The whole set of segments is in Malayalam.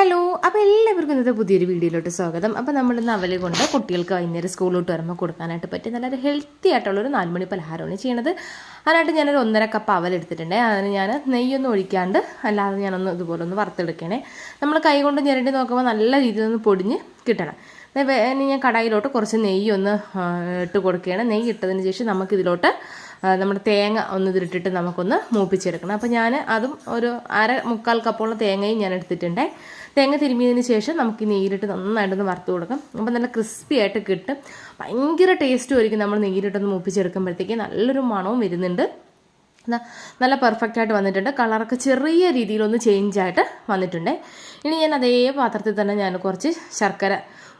ഹലോ അപ്പോൾ എല്ലാവർക്കും ഇന്നത്തെ പുതിയൊരു വീഡിയോയിലോട്ട് സ്വാഗതം. അപ്പോൾ നമ്മളിന്ന് അവലെ കൊണ്ട് കുട്ടികൾക്ക് വൈകുന്നേരം സ്കൂളിലോട്ട് വരുമ്പോൾ കൊടുക്കാനായിട്ട് പറ്റിയ നല്ലൊരു ഹെൽത്തി ആയിട്ടുള്ളൊരു നാലുമണി പലഹാരമാണ് ചെയ്യണത്. അതിനായിട്ട് ഞാനൊരു ഒന്നര കപ്പ് അവൽ എടുത്തിട്ടുണ്ട്. അതിന് ഞാൻ നെയ്യൊന്നും ഒഴിക്കാണ്ട് അല്ലാതെ ഞാനൊന്ന് ഇതുപോലെ ഒന്ന് വറുത്തെടുക്കണേ. നമ്മൾ കൈ കൊണ്ട് ഞെരണ്ടി നോക്കുമ്പോൾ നല്ല രീതിയിൽ ഒന്ന് പൊടിഞ്ഞ് കിട്ടണം. ഇനി ഞാൻ കടായിലോട്ട് കുറച്ച് നെയ്യൊന്ന് ഇട്ട് കൊടുക്കുകയാണ്. നെയ്യ് ഇട്ടതിന് ശേഷം നമുക്കിതിലോട്ട് നമ്മുടെ തേങ്ങ ഒന്ന് ഇതിലിട്ടിട്ട് നമുക്കൊന്ന് മൂപ്പിച്ചെടുക്കണം. അപ്പോൾ ഞാൻ അതും ഒരു അര മുക്കാൽ കപ്പോളം തേങ്ങയും ഞാൻ എടുത്തിട്ടുണ്ട്. തേങ്ങ തിരുമ്മിയതിന് ശേഷം നമുക്ക് ഈ നീരിട്ട് നന്നായിട്ടൊന്ന് വറുത്ത് കൊടുക്കാം. അപ്പോൾ നല്ല ക്രിസ്പി ആയിട്ട് കിട്ടും. ഭയങ്കര ടേസ്റ്റും ആയിരിക്കും നമ്മൾ നീരിട്ടൊന്ന് മൂപ്പിച്ചെടുക്കുമ്പോഴത്തേക്ക്. നല്ലൊരു മണവും വരുന്നുണ്ട്. നല്ല പെർഫെക്റ്റ് ആയിട്ട് വന്നിട്ടുണ്ട്. കളറൊക്കെ ചെറിയ രീതിയിലൊന്ന് ചേഞ്ച് ആയിട്ട് വന്നിട്ടുണ്ട്. ഇനി ഞാൻ അതേ പാത്രത്തിൽ തന്നെ ഞാൻ കുറച്ച് ശർക്കര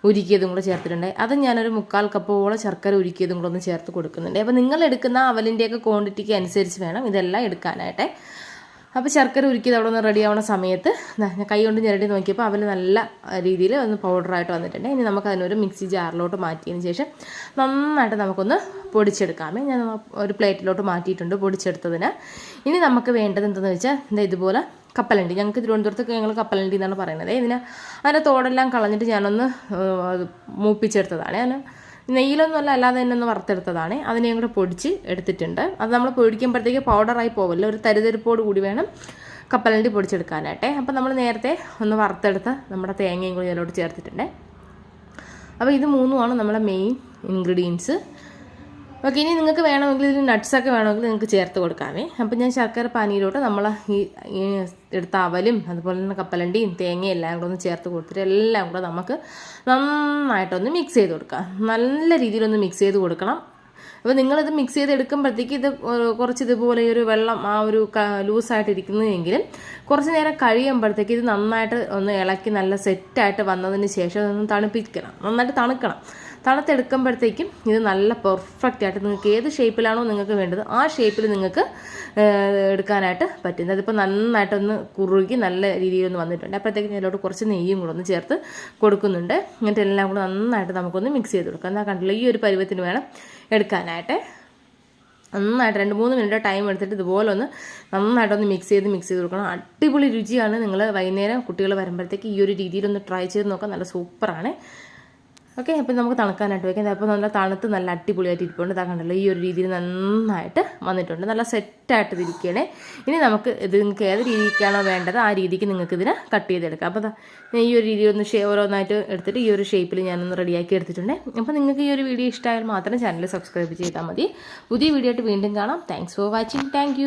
ഉരുക്കിയതും കൂടെ ചേർത്തിട്ടുണ്ട്. അത് ഞാനൊരു മുക്കാൽ കപ്പോളം ശർക്കര ഉരുക്കിയതും കൂടെ ഒന്ന് ചേർത്ത് കൊടുക്കുന്നുണ്ട്. അപ്പോൾ നിങ്ങൾ എടുക്കുന്ന അവലിന്റെയൊക്കെ ക്വാണ്ടിറ്റിക്ക് അനുസരിച്ച് വേണം ഇതെല്ലാം എടുക്കാനായിട്ട്. അപ്പോൾ ശർക്കര ഉരുക്കിയത് അവിടെ ഒന്ന് റെഡി ആവുന്ന സമയത്ത് കൈ കൊണ്ട് ഞെരടി നോക്കിയപ്പോൾ അവൽ നല്ല രീതിയിൽ ഒന്ന് പൗഡറായിട്ട് വന്നിട്ടുണ്ട്. ഇനി നമുക്ക് അതിനൊരു മിക്സി ജാറിലോട്ട് മാറ്റിയതിന് ശേഷം നന്നായിട്ട് നമുക്കൊന്ന് പൊടിച്ചെടുക്കാമേ ഞാൻ ഒരു പ്ലേറ്റിലോട്ട് മാറ്റിയിട്ടുണ്ട് പൊടിച്ചെടുത്തതിന്. ഇനി നമുക്ക് വേണ്ടത് എന്തെന്ന് വെച്ചാൽ ഇതുപോലെ കപ്പലണ്ടി. ഞങ്ങൾക്ക് തിരുവനന്തപുരത്തൊക്കെ ഞങ്ങൾ കപ്പലണ്ടി എന്നാണ് പറയുന്നത്. ഇതിന് അതിന്റെ തോടെല്ലാം കളഞ്ഞിട്ട് ഞാനൊന്ന് അത് മൂപ്പിച്ചെടുത്തതാണ്. ഞാൻ നെയ്യിലൊന്നുമല്ല അല്ലാതെ തന്നെ ഒന്ന് വറുത്തെടുത്തതാണ്. അതിനെ കൂടെ പൊടിച്ച് എടുത്തിട്ടുണ്ട്. അത് നമ്മൾ പൊടിക്കുമ്പോഴത്തേക്ക് പൗഡറായി പോകല്ലോ ഒരു തരിതരിപ്പോട് കൂടി വേണം കപ്പലണ്ടി പൊടിച്ചെടുക്കാനായിട്ടെ. അപ്പം നമ്മൾ നേരത്തെ ഒന്ന് വറുത്തെടുത്ത് നമ്മുടെ തേങ്ങയും കൂടി ഇതിലോട്ട് ചേർത്തിട്ടുണ്ട്. അപ്പോൾ ഇത് മൂന്നുമാണ് നമ്മുടെ മെയിൻ ഇൻഗ്രീഡിയൻസ് ഓക്കെ ഇനി നിങ്ങൾക്ക് വേണമെങ്കിൽ ഇതിൽ നട്ട്സൊക്കെ വേണമെങ്കിൽ നിങ്ങൾക്ക് ചേർത്ത് കൊടുക്കാമേ. അപ്പം ഞാൻ ശർക്കര പാനിയിലോട്ട് നമ്മൾ ഈ എടുത്ത അവലും അതുപോലെ തന്നെ കപ്പലണ്ടിയും തേങ്ങയും എല്ലാം കൂടെ ഒന്ന് ചേർത്ത് കൊടുത്തിട്ട് എല്ലാം കൂടെ നമുക്ക് നന്നായിട്ടൊന്ന് മിക്സ് ചെയ്ത് കൊടുക്കാം. നല്ല രീതിയിലൊന്ന് മിക്സ് ചെയ്ത് കൊടുക്കണം. അപ്പോൾ നിങ്ങളിത് മിക്സ് ചെയ്ത് എടുക്കുമ്പോഴത്തേക്ക് ഇത് കുറച്ച് ഇതുപോലെ ഒരു വെള്ളം ആ ഒരു ലൂസായിട്ട് കുറച്ച് നേരം കഴിയുമ്പോഴത്തേക്ക് ഇത് നന്നായിട്ട് ഒന്ന് ഇളക്കി നല്ല സെറ്റായിട്ട് വന്നതിന് ശേഷം അതൊന്ന് തണുപ്പിക്കണം. നന്നായിട്ട് തണുക്കണം. തണുത്തെടുക്കുമ്പോഴത്തേക്കും ഇത് നല്ല പെർഫെക്റ്റ് ആയിട്ട് നിങ്ങൾക്ക് ഏത് ഷേപ്പിലാണോ നിങ്ങൾക്ക് വേണ്ടത് ആ ഷേപ്പിൽ നിങ്ങൾക്ക് എടുക്കാനായിട്ട് പറ്റുന്നത് അതിപ്പോൾ നന്നായിട്ടൊന്ന് കുറുകി നല്ല രീതിയിലൊന്ന് വന്നിട്ടുണ്ട്. അപ്പോഴത്തേക്കും ഇതിലോട്ട് കുറച്ച് നെയ്യും കൂടെ ഒന്ന് ചേർത്ത് കൊടുക്കുന്നുണ്ട്. എന്നിട്ട് എല്ലാം കൂടെ നന്നായിട്ട് നമുക്കൊന്ന് മിക്സ് ചെയ്ത് കൊടുക്കാം. എന്നാൽ കണ്ടില്ല ഈ ഒരു പരുവത്തിന് വേണം എടുക്കാനായിട്ട്. നന്നായിട്ട് രണ്ട് മൂന്ന് മിനിറ്റ് ടൈം എടുത്തിട്ട് ഇതുപോലെ ഒന്ന് നന്നായിട്ടൊന്ന് മിക്സ് ചെയ്ത് മിക്സ് ചെയ്ത് കൊടുക്കണം. അടിപൊളി രുചിയാണ് നിങ്ങൾ വൈകുന്നേരം കുട്ടികൾ വരുമ്പോഴത്തേക്ക് ഈ ഒരു രീതിയിലൊന്ന് ട്രൈ ചെയ്ത് നോക്കാം നല്ല സൂപ്പറാണ് ഓക്കെ അപ്പം നമുക്ക് തണുക്കാനായിട്ട് വെക്കാം അപ്പോൾ നല്ല തണുത്ത് നല്ല അടിപൊളിയായിട്ട് ഇരിപ്പുണ്ട്. തകണ്ടല്ലോ കണ്ടല്ലോ ഈ ഒരു രീതിയിൽ നന്നായിട്ട് വന്നിട്ടുണ്ട്. നല്ല സെറ്റായിട്ട് ഇരിക്കണേ ഇനി നമുക്ക് ഇത് നിങ്ങൾക്ക് ഏത് രീതിക്കാണോ വേണ്ടത് ആ രീതിക്ക് നിങ്ങൾക്ക് ഇതിനെ കട്ട് ചെയ്തെടുക്കാം. അപ്പോൾ ഞാൻ ഈ ഒരു രീതിയിൽ ഒന്ന് ഷേ ഓരോന്നായിട്ട് എടുത്തിട്ട് ഈ ഒരു ഷേപ്പിൽ ഞാനൊന്ന് റെഡിയാക്കി എടുത്തിട്ടുണ്ട്. അപ്പോൾ നിങ്ങൾക്ക് ഈ ഒരു വീഡിയോ ഇഷ്ടമായാൽ മാത്രം ചാനൽ സബ്സ്ക്രൈബ് ചെയ്താൽ മതി. പുതിയ വീഡിയോ ആയിട്ട് വീണ്ടും കാണാം. Thanks for watching thank